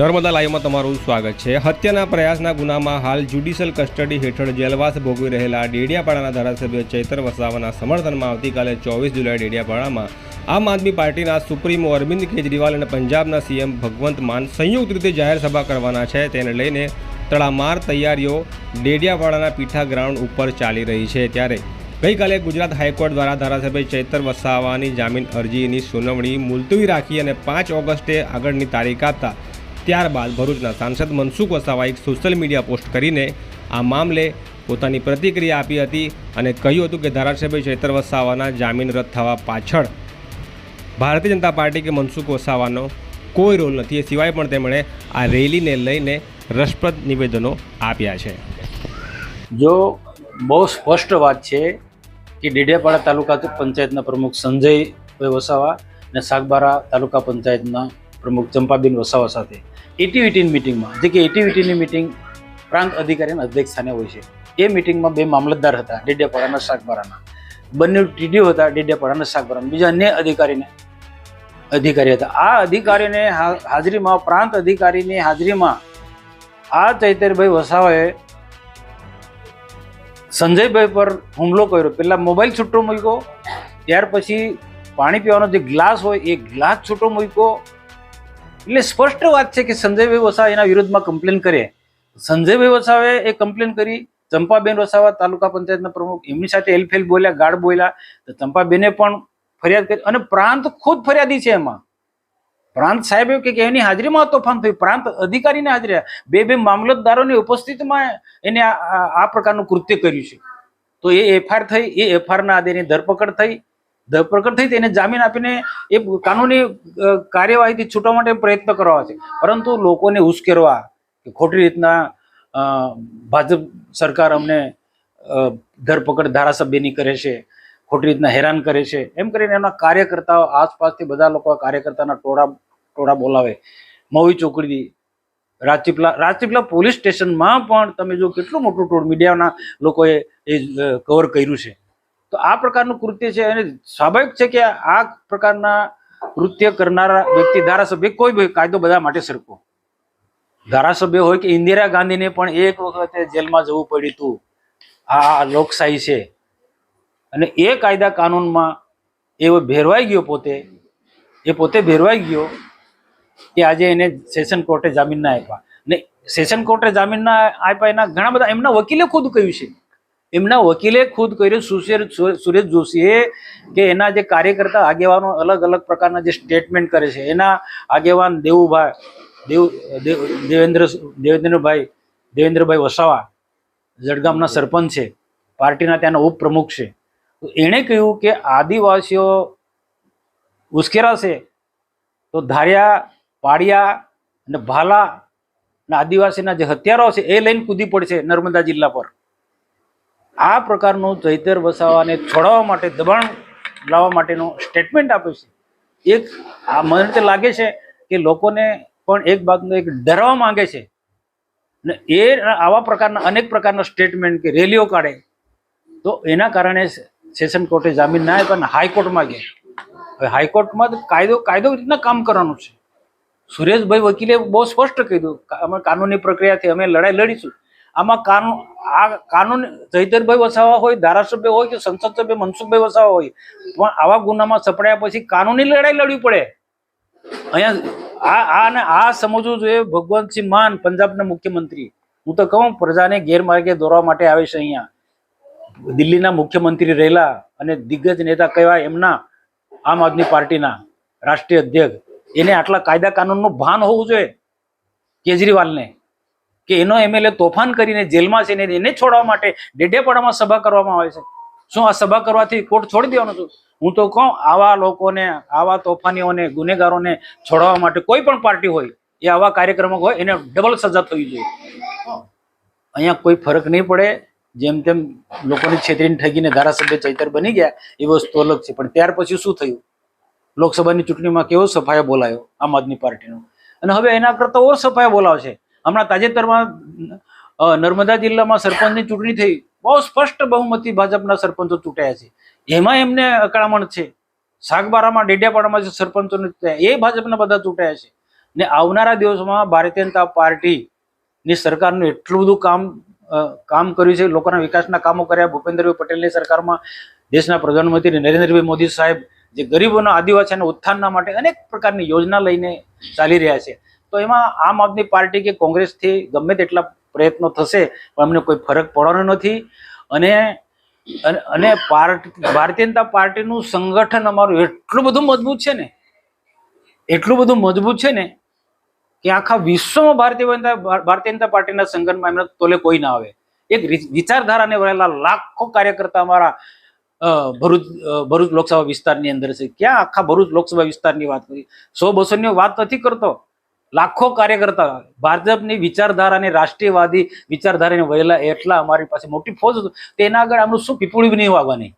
નર્મદા લાઈવમાં તમારું સ્વાગત છે. હત્યાના પ્રયાસના ગુનામાં હાલ જ્યુડિશિયલ કસ્ટડી હેઠળ જેલવાસ ભોગવી રહેલા ડેડિયાપાડાના ધારાસભ્ય ચૈતર વસાવાના સમર્થનમાં આવતીકાલે ચોવીસ જુલાઈ ડેડિયાપાડામાં આમ આદમી પાર્ટીના સુપ્રીમો અરવિંદ કેજરીવાલ અને પંજાબના સીએમ ભગવંત માન સંયુક્ત રીતે જાહેર સભા કરવાના છે. તેને લઈને તડામાર તૈયારીઓ ડેડિયાપાડાના પીઠા ગ્રાઉન્ડ ઉપર ચાલી રહી છે. ત્યારે ગઈકાલે ગુજરાત હાઈકોર્ટ દ્વારા ધારાસભ્ય ચૈતર વસાવાની જામીન અરજીની સુનાવણી મુલતવી રાખી અને પાંચ ઓગસ્ટે આગળની તારીખ આપતા ત્યારબાદ ભરૂચના સાંસદ મનસુખ વસાવાએ એક સોશિયલ મીડિયા પોસ્ટ કરીને આ મામલે પોતાની પ્રતિક્રિયા આપી હતી અને કહ્યું હતું કે ધારાસભ્ય ચૈતર વસાવાના જામીન રદ થવા પાછળ ભારતીય જનતા પાર્ટી કે મનસુખ વસાવાનો કોઈ રોલ નથી. એ સિવાય પણ તેમણે આ રેલીને લઈને રસપ્રદ નિવેદનો આપ્યા છે. જો બહુ સ્પષ્ટ વાત છે કે ડેડિયાપાડા તાલુકા પંચાયતના પ્રમુખ સંજયભાઈ વસાવા અને સાગબારા તાલુકા પંચાયતના પ્રમુખ ચંપાબેન વસાવા સાથે એટીવીટીની મિટિંગમાં જે કે એટીવીટીની મિટિંગ પ્રાંત અધિકારીના અધ્યક્ષસ્થાને હોય છે, એ મિટિંગમાં બે મામલતદાર હતા, ડેડિયાપાડાના શાકબારાના બંને ટીડીઓ હતા, ડેડિયાપાડાના સાગબારાના બીજા અન્ય અધિકારીને, અધિકારી હતા. આ અધિકારીને હાજરીમાં, પ્રાંત અધિકારીની હાજરીમાં આ ચૈતરભાઈ વસાવાએ સંજયભાઈ પર હુમલો કર્યો. પહેલાં મોબાઈલ છૂટો મૂક્યો, ત્યાર પછી પાણી પીવાનો જે ગ્લાસ હોય, એ ગ્લાસ છૂટો મૂક્યો. એટલે સ્પષ્ટ વાત છે કે સંજયભાઈ વસાવા એના વિરુદ્ધમાં કમ્પ્લેન કરે. સંજયભાઈ વસાવે એ કમ્પ્લેન કરી, ચંપાબેન વસાવા તાલુકા પંચાયતના પ્રમુખ, એમની સાથે હેલફેલ બોલ્યા ગાઢ બોલ્યા. તો ચંપાબેને પણ ફરિયાદ કરી અને પ્રાંત ખુદ ફરિયાદી છે એમાં. પ્રાંત સાહેબ કે એની હાજરીમાં તોફાન થયું. પ્રાંત અધિકારીને હાજરી બે બે મામલતદારોની ઉપસ્થિતિમાં એને આ પ્રકારનું કૃત્ય કર્યું છે. તો એ એફઆઈઆર થઈ, એ એફઆઈઆરના આદેની ધરપકડ થઈ. ધરપકડ થઈ તેને જામીન આપીને એ કાનૂની કાર્યવાહીથી છૂટવા માટે પ્રયત્ન કરવા છે. પરંતુ લોકોને ઉશ્કેરવા કે ખોટી રીતના ભાજપ સરકાર અમને ધરપકડ ધારાસભ્યની કરે છે, ખોટી રીતના હેરાન કરે છે, એમ કરીને એના કાર્યકર્તાઓ આસપાસથી બધા લોકો કાર્યકર્તાના ટોળા ટોળા બોલાવે. મવી ચોકડી, રાજપીપલા રાજપીપલા પોલીસ સ્ટેશનમાં પણ તમે જો કેટલું મોટું ટોળ, મીડિયાના લોકોએ એ કવર કર્યું છે. તો આ પ્રકારનું કૃત્ય છે અને સ્વાભાવિક છે કે આ પ્રકારના કૃત્ય કરનારા વ્યક્તિ ધારાસભ્ય કોઈ બી કાયદો બધા માટે સરખો. ધારાસભ્ય હોય કે ઇન્દિરા ગાંધીને પણ એક વખતે જેલમાં જવું પડ્યું હતું. આ લોકશાહી છે. અને એ કાયદા કાનૂનમાં એવો ભેરવાઈ ગયો પોતે. એ પોતે ભેરવાઈ ગયો કે આજે એને સેશન કોર્ટે જામીન ના આપ્યા. ને સેશન કોર્ટે જામીન ના આપ્યા એના ઘણા બધા એમના વકીલે ખુદ કહ્યું છે. એમના વકીલે ખુદ કર્યું સુશેર સુરેશ જોશીએ કે એના જે કાર્યકર્તા આગેવાનો અલગ અલગ પ્રકારના જે સ્ટેટમેન્ટ કરે છે, એના આગેવાન દેવુભાઈ દેવ દેવ- દેવેન્દ્ર દેવેન્દ્રભાઈ દેવેન્દ્રભાઈ વસાવા, જડગામના સરપંચ છે, પાર્ટીના ત્યાંના ઉપપ્રમુખ છે. એણે કહ્યું કે આદિવાસીઓ ઉશ્કેરાશે તો ધાર્યા પાડિયા અને ભાલા અને આદિવાસીના જે હથિયારો છે એ લઈને કૂદી પડશે નર્મદા જિલ્લા પર. આ પ્રકારનું ચૈતર વસાવાને છોડાવવા માટે, દબાણ લાવવા માટેનું સ્ટેટમેન્ટ આપ્યું છે. એક, આ મને તો લાગે છે કે લોકોને પણ એક બાબતનો એક ડરાવવા માંગે છે. ને એ આવા પ્રકારના, અનેક પ્રકારના સ્ટેટમેન્ટ કે રેલીઓ કાઢે. તો એના કારણે સેશન કોર્ટે જામીન ના આપ્યા અને હાઈકોર્ટમાં ગયા. હવે હાઈકોર્ટમાં કાયદો કાયદો રીતના કામ કરવાનું છે. સુરેશભાઈ વકીલે બહુ સ્પષ્ટ કીધું અમે કાનૂની પ્રક્રિયાથી અમે લડાઈ લડીશું. આમાં કાનૂન આ કાનૂન ચૈતરભાઈ વસાવા હોય, ધારાસભ્ય હોય કે સંસદ સભ્ય મનસુખભાઈ વસાવા હોય, પણ આવા ગુનામાં સપડાયા પછી કાનૂની લડાઈ લડવી પડે. અહીંયા આ આ અને આ સમજવું જોઈએ ભગવંતસિંહ માન, પંજાબના મુખ્યમંત્રી. હું તો કહું, પ્રજાને ગેરમાર્ગે દોરવા માટે આવે છે અહીંયા. દિલ્હીના મુખ્યમંત્રી રહેલા અને દિગ્ગજ નેતા કહેવાય એમના, આમ આદમી પાર્ટીના રાષ્ટ્રીય અધ્યક્ષ. એને આટલા કાયદા કાનૂનનું ભાન હોવું જોઈએ, કેજરીવાલને. કે એનો એમએલએ તોફાન કરીને જેલમાં છે ને એને છોડવા માટે ડેડેપાડામાં સભા કરવામાં આવે છે. શું આ સભા કરવાથી કોર્ટ છોડી દેવાનો છું? હું તો કહું, આવા લોકોને, આવા તોફાનીઓને, ગુનેગારોને છોડવા માટે કોઈ પણ પાર્ટી હોય, એ આવા કાર્યક્રમો હોય, એને ડબલ સજા થવી જોઈએ. અહીંયા કોઈ ફરક નહીં પડે. જેમ તેમ લોકોની છેતરીને ઠગીને ધારાસભ્ય ચૈતર બની ગયા, એ વસ્તુ અલગ છે. પણ ત્યાર પછી શું થયું? લોકસભાની ચૂંટણીમાં કેવો સફાયો બોલાયો આમ આદમી પાર્ટીનો? અને હવે એના કરતા ઓ સફાયો બોલાવશે. હમણાં તાજેતરમાં નર્મદા જિલ્લામાં સરપંચની ચૂંટણી થઈ. બહુ સ્પષ્ટ બહુમતી ભાજપના સરપંચો ચૂંટાયા છે. એમાં એમને અકળામણ છે. સાગબારામાં, ડેડિયાપાડામાં જે સરપંચો એ ભાજપના બધા ચૂંટાયા છે. ને આવનારા દિવસોમાં ભારતીય જનતા પાર્ટીની સરકારનું એટલું બધું કામ કામ કર્યું છે. લોકોના વિકાસના કામો કર્યા. ભૂપેન્દ્રભાઈ પટેલની સરકારમાં દેશના પ્રધાનમંત્રી નરેન્દ્રભાઈ મોદી સાહેબ જે ગરીબોના આદિવાસીઓના ઉત્થાનના માટે અનેક પ્રકારની યોજના લઈને ચાલી રહ્યા છે. તો એમાં આમ આદમી પાર્ટી કે કોંગ્રેસથી ગમે તેટલા પ્રયત્નો થશે, પણ અમને કોઈ ફરક પડવાનો નથી. અને, અને- ભારતીય જનતા પાર્ટીનું સંગઠન અમારું એટલું બધું મજબૂત છે ને, એટલું બધું મજબૂત છે ને કે આખા વિશ્વમાં ભારતીય જનતા ભારતીય જનતા પાર્ટીના સંગઠનમાં એમને તોલે કોઈ ના આવે. એક વિચારધારાને વળેલા લાખો કાર્યકર્તા અમારા ભરૂચ ભરૂચ લોકસભા વિસ્તારની અંદર છે. ક્યાં આખા ભરૂચ લોકસભા વિસ્તારની વાત કરી? સો બસોની વાત નથી કરતો. લાખો કાર્યકર્તા ભાજપની વિચારધારાને રાષ્ટ્રીયવાદી વિચારધારાને વહેલા એટલા અમારી પાસે મોટી ફોજ. તેના આગળ આમનું શું પીપુળી નહીં વાવવાની